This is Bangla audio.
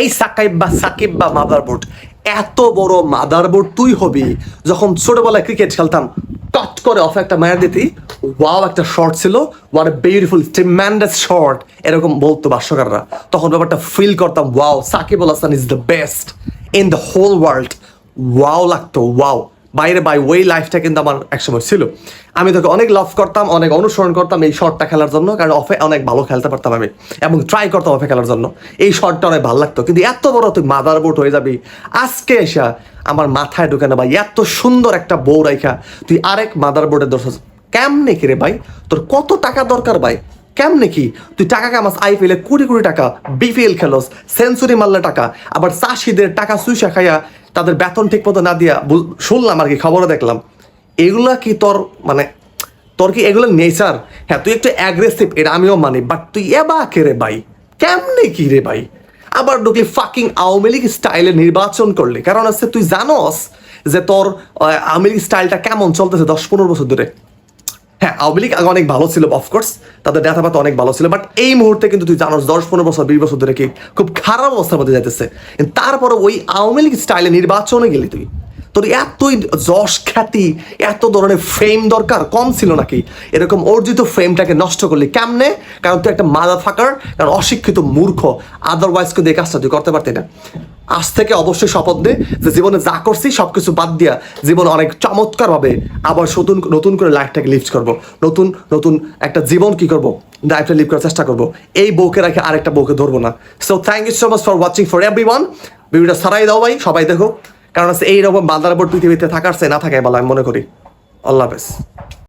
এই সাকিব বা সাকিব বা মাদারবোর্ড, এত বড় মাদারবোর্ড তুই হবি? যখন ছোটবেলায় ক্রিকেট খেলতাম, টট করে অফ একটা মায়ের দিতি ওয়াও একটা শর্ট ছিল ওয়ার বিউটিফুল ট্রিম্যান্ডাস শর্ট এরকম বলতো ভাষ্যকাররা। তখন ব্যাপারটা ফিল করতাম wow Shakib Al Hasan is the best in the whole world wow লাগতো ওয়াও বাইরে বাই ওই লাইফটা কিন্তু আমার একসময় ছিল। আমি তোকে অনেক লাভ করতাম, অনেক অনুসরণ করতাম এই শটটা খেলার জন্য, কারণ অফে অনেক ভালো খেলতে পারতাম আমি, এবং ট্রাই করতাম অফে খেলার জন্য। এই শটটা অনেক ভালো লাগতো, কিন্তু এত বড় তুই মাদার বোট হয়ে যাবি, আজকে এসা আমার মাথায় ঢুকে না ভাই, এত সুন্দর একটা বউ রাইখা, তুই আরেক মাদার বোর্ডের দোষ কেমনে কিরে ভাই? তোর কত টাকা দরকার ভাই? কেমনে কি? তুই টাকা কামাস আইপিএলে কোটি কোটি টাকা বিপিএল খেলোস, সেঞ্চুরি মারলে টাকা, আবার চাষিদের টাকা সুইসা খাইয়া তাদের বেতন ঠিক মতো না দিয়া শুনলাম আর কি, খবরও দেখলাম। এগুলা কি তোর মানে তোর কি এগুলো নেচার? হ্যাঁ তুই একটু অ্যাগ্রেসিভ এটা আমিও মানি বাট তুই এবা কে রে ভাই? কেমনে কি রে ভাই? আবার ঢুকলি ফাকিং আওয়ামী লীগ স্টাইলে নির্বাচন করলি। কারণ হচ্ছে, তুই জানোস যে তোর আওয়ামী লীগ স্টাইলটা কেমন চলতেছে দশ পনেরো বছর ধরে? হ্যাঁ আওয়ামী লীগ আগে অনেক ভালো ছিল অফকোর্স তাদের দেখা অনেক ভালো ছিল বাট এই মুহূর্তে কিন্তু তুই জানোস, দশ পনেরো বছর, বিশ বছর ধরে কি খুব খারাপ অবস্থার মধ্যে যাইতেছে। তারপরে ওই আওয়ামী লীগ স্টাইলে নির্বাচনে গেলি তুই। তোর এতই যশ খ্যাতি, এত ধরনের ফ্রেম দরকার, কম ছিল নাকি? এরকম অর্জিত ফ্রেমটাকে নষ্ট করলি কেমনে? কারণ তুই একটা মাদা ফাঁকার কারণ অশিক্ষিত মূর্খ। আদারওয়াইজ কিন্তু এই কাজটা তুই করতে পারতি না। আজ থেকে অবশ্যই শপথ দে যে জীবনে যা করছি সব কিছু বাদ দিয়া জীবন অনেক চমৎকার চমৎকারভাবে আবার নতুন নতুন করে লাইফটাকে লিভ করব। নতুন নতুন একটা জীবন কি করব? লাইফটা লিভ করার চেষ্টা করব। এই বউকে রাখে আরেকটা বউকে ধরবো না। So thank you so much for watching for every one ভিডিওটা সারাই দাও ভাই, সবাই দেখো। কারণ আছে এইরকম বান্দার বোর্ড পৃথিবীতে থাকার চেয়ে না থাকে বলে আমি মনে করি। আল্লাহ হাফেজ।